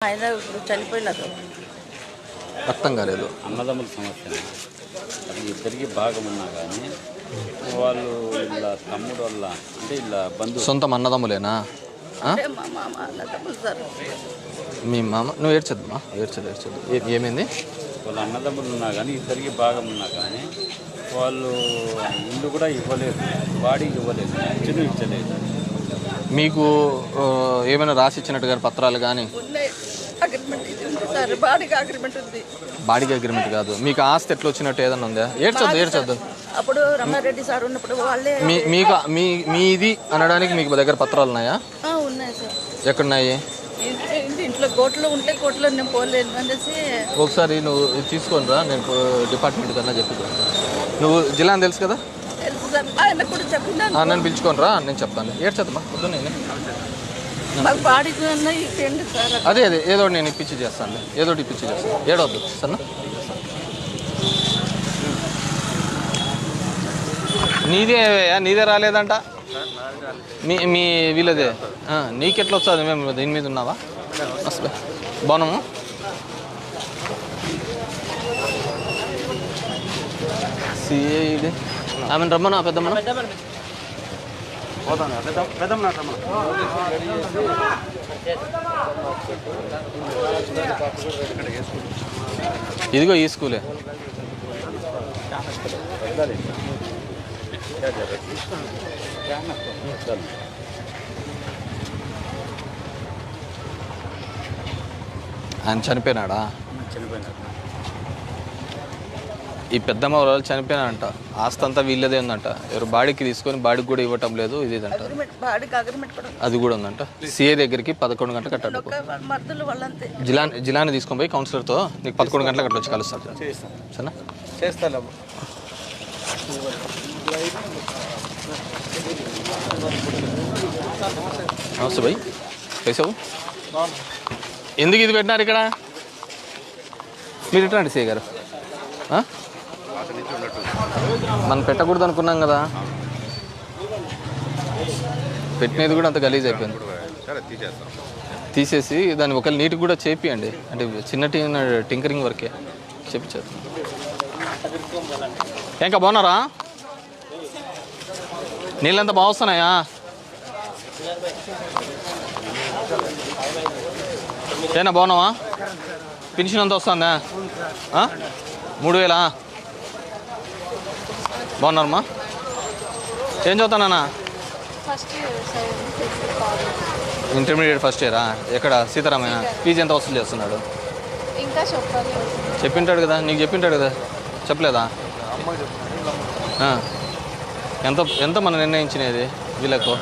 ఆయన ఇప్పుడు చనిపోయినారు. అర్థం కాలేదు. అన్నదమ్ముల సమస్య అది ఇద్దరికి భాగం ఉన్నా కానీ వాళ్ళు ఇలా తమ్ముడు వల్ల అంటే ఇలా బంధువు. సొంతం అన్నదమ్ములేనా? ఆ? అంటే మా మామ అన్నదమ్ములు సార్. మీ మామ నువ్వు ఏడ్చద్దమ్మా ఏడ్చదు ఏడ్చదు ఏ- ఏమైంది? వాళ్ళ అన్నదమ్ములు ఉన్నా కానీ ఇద్దరికి భాగం ఉన్నా కానీ వాళ్ళు ఇల్లు కూడా ఇవ్వలేదు. బాడీకి ఇవ్వలేదు. ఇచ్చిన ఇచ్చలేదు. మీకు ఆ, ఏమైనా రాసి ఇచ్చినట్టు గారి పత్రాలు కానీ ఉన్నాయి. అగ్రిమెంట్ ఇది ఉంది. సార్ బాడీకి అగ్రిమెంట్ ఉంది. బాడీకి అగ్రిమెంట్ కాదు. మీకు ఆస్తి ఎట్లా వచ్చినట్టు ఏదన్నా ఉందా? ఏడ్చొద్దు ఏడ్చొద్దు. అప్పుడు రమారెడ్డి సార్ ఉన్నప్పుడు వాళ్ళే మీ మీకు మీ మీది అనడానికి మీకు దగ్గర పత్రాలు ఉన్నాయా? ఉన్నాయి సార్. ఎక్కడున్నాయి? ఇంటి- ఇంటి- ఇంట్లో కోట్లో ఉంటే కోట్లో నేను పోలేను అనేసి. ఒకసారి నువ్వు ఇది తీసుకొని రా నేను డిపార్ట్మెంట్ కన్నా చెప్పి నువ్వు జిల్లా అని తెలుసు కదా? తెలుసు సార్. ఆయన కూడా చెప్పినాను. ఆ, నన్ను పిలుచుకొని రా నేను చెప్తాను. పొద్దున్నే. అదే అదే ఏదో నేను ఇప్పించి చేస్తాను ఏదో ఒకటి ఇప్పించి చేస్తాను. ఏడవద్దు సన్న నీదే నీదే రాలేదంట? మీ మీ వీళ్ళదే. నీకెట్లా వస్తుంది మేము దీని మీద ఉన్నావా? అసలు బాగున్నాము ఇది ఆమె రమ్మనా పెద్దమ్మనా. ఇదిగో ఈ స్కూలే. ఆయన చనిపోయినాడా? చనిపోయినారు ఈ పెద్దమ్మ వాళ్ళు చనిపోయినాడంట ఆస్తి అంతా వీళ్ళదే ఉందంట. ఎవరు బాడీకి తీసుకొని బాడీకి కూడా ఇవ్వటం లేదు ఇది అంట. అది కూడా ఉందంట. సిఏ దగ్గరికి పదకొండు గంటలకు కట్టాడు. జిలా జిలాని తీసుకొని పోయి కౌన్సిలర్తో నీకు పదకొండు గంటలకు అట్లా వచ్చి కలుస్తాడు సరేనా? చేస్తాను. నమస్తే భయ్ కైసావు ఎందుకు ఇది పెట్టినారు ఇక్కడ? మీరు ఎట్లా సిఏ గారు? మనం పెట్టకూడదు అనుకున్నాం కదా. పెట్టినది కూడా అంత గలీజ్ అయిపోయింది. తీసేసి దాన్ని ఒకవేళ నీట్గా కూడా చేపియండి. అంటే చిన్న టింకరింగ్ వరకే. చెప్పించారు ఇంకా బాగున్నారా? నీళ్ళంతా బాగా వస్తున్నాయా? ఏనా బాగున్నావా? పెన్షన్ అంత వస్తుందా? మూడు వేలా? బాగున్నారమ్మా? ఏం చదువుతానా ఇంటర్మీడియట్ ఫస్ట్ ఇయరా? ఎక్కడ? సీతారామయ్య? ఫీజు ఎంత వసూలు చేస్తున్నాడు? ఇంకా చెప్పింటాడు కదా నీకు చెప్పింటాడు కదా. చెప్పలేదా. ఎంత ఎంత మనం నిర్ణయించినది వీళ్ళకు?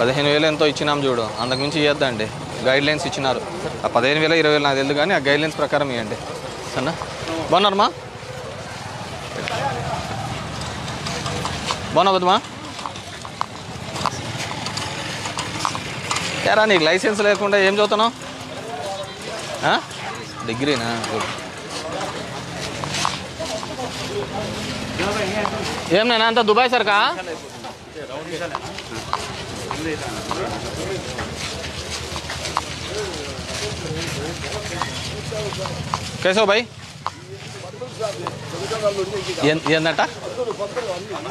పదిహేను వేలు ఎంతో ఇచ్చినాం చూడు అంతకుమించి ఇవ్వద్దండి గైడ్ లైన్స్ ఇచ్చినారు. ఆ పదిహేను వేల ఇరవై వేలు నాకు తెలియదు కానీ ఆ గైడ్ లైన్స్ ప్రకారం ఇవ్వండి సన్నా బాగున్నారమ్మా? బాగున్నావు కదమ్మా? ఎరా నీకు లైసెన్స్ లేకుండా ఏం చదువుతున్నావు? డిగ్రీనా? ఏం నేను అంత దుబాయ్ సరికా? కేశవ్ భాయ్ ఏందంట?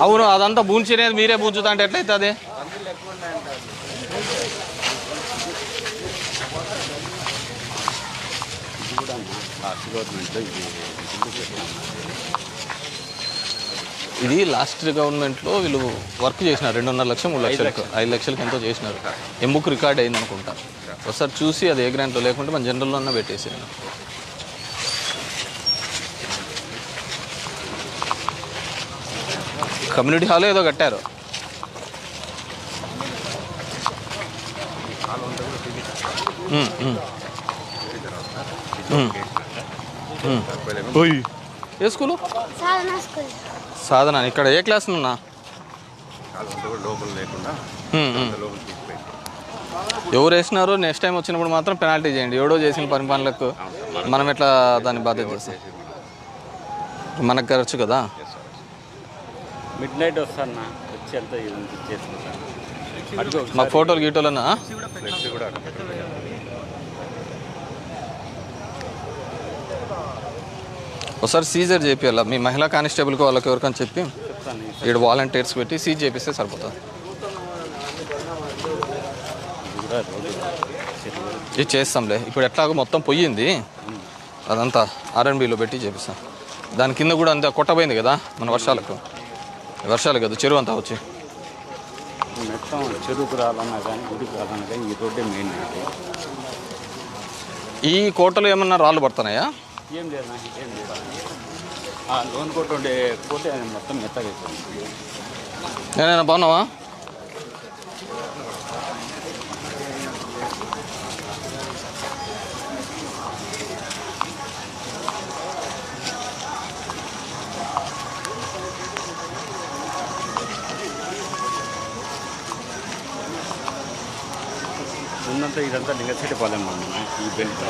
అవును అదంతా బూంచినేది మీరే బూంచుతా అంటే ఎట్లయితుంది? ఇది లాస్ట్ గవర్నమెంట్లో వీళ్ళు వర్క్ చేసినారు రెండున్నర లక్షలు మూడు లక్షలకు ఐదు లక్షలకి ఎంతో చేసినారు. ఎంబుక్ రికార్డ్ అయింది అనుకుంటా ఒకసారి చూసి అది ఏ గ్రాంట్లో లేకుంటే మన జనరల్లో అన్న కమ్యూనిటీ హాల్ ఏదో కట్టారు. ఏ స్కూలు? సాధన స్కూల్. సాధన ఇక్కడ ఏ క్లాస్ ఉన్నా ఎవరు వేసినారో నెక్స్ట్ టైం వచ్చినప్పుడు మాత్రం పెనాల్టీ చేయండి. ఎవడో చేసిన పని పనులకు మనం ఎట్లా దాన్ని బాధ్యత చేస్తాం? మనకు ఖర్చు కదా? మిడ్ నైట్ వస్తాను వచ్చి ఫోటోలు గీటోలన్నా ఒకసారి సీజర్ చేపియాల? మీ మహిళా కానిస్టేబుల్కి వాళ్ళకి ఎవరికని చెప్పి ఇక్కడ వాలంటీర్స్ పెట్టి సీజ్ చేపిస్తే సరిపోతుంది. ఇది చేస్తాంలే. ఇప్పుడు ఎట్లాగో మొత్తం పొయ్యింది. అదంతా ఆర్ఎన్బిలో పెట్టి చేపిస్తాం. దాని కింద కూడా అంతా కొట్టబోయింది కదా మన వర్షాలకు? వర్షాలు కదా చెరువు అంతా వచ్చి. మొత్తం చెరువుకు రావాలన్నా కానీ గుడికి రావాలన్నా కానీ ఈ రోడ్డే మెయిన్ ఈ కోటలో ఏమన్నా రాళ్ళు పడుతున్నాయా? ఏం లేదు ఏం లేదు. లోన్ కొట్టు ఉండే కోటే మొత్తం మెత్తగా నేనైనా బాగున్నావా? ఉన్నంత ఇదంతా లింగశెట్టిపాలెం ఈ బెల్ట్.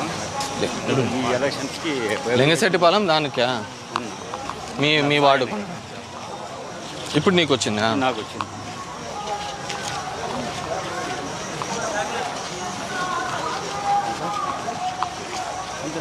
ఈ ఎలక్షన్స్కి లింగశెట్టిపాలెం దానికా? మీ మీ వార్డు ఇప్పుడు నీకు వచ్చిందా నాకు వచ్చింది అంటే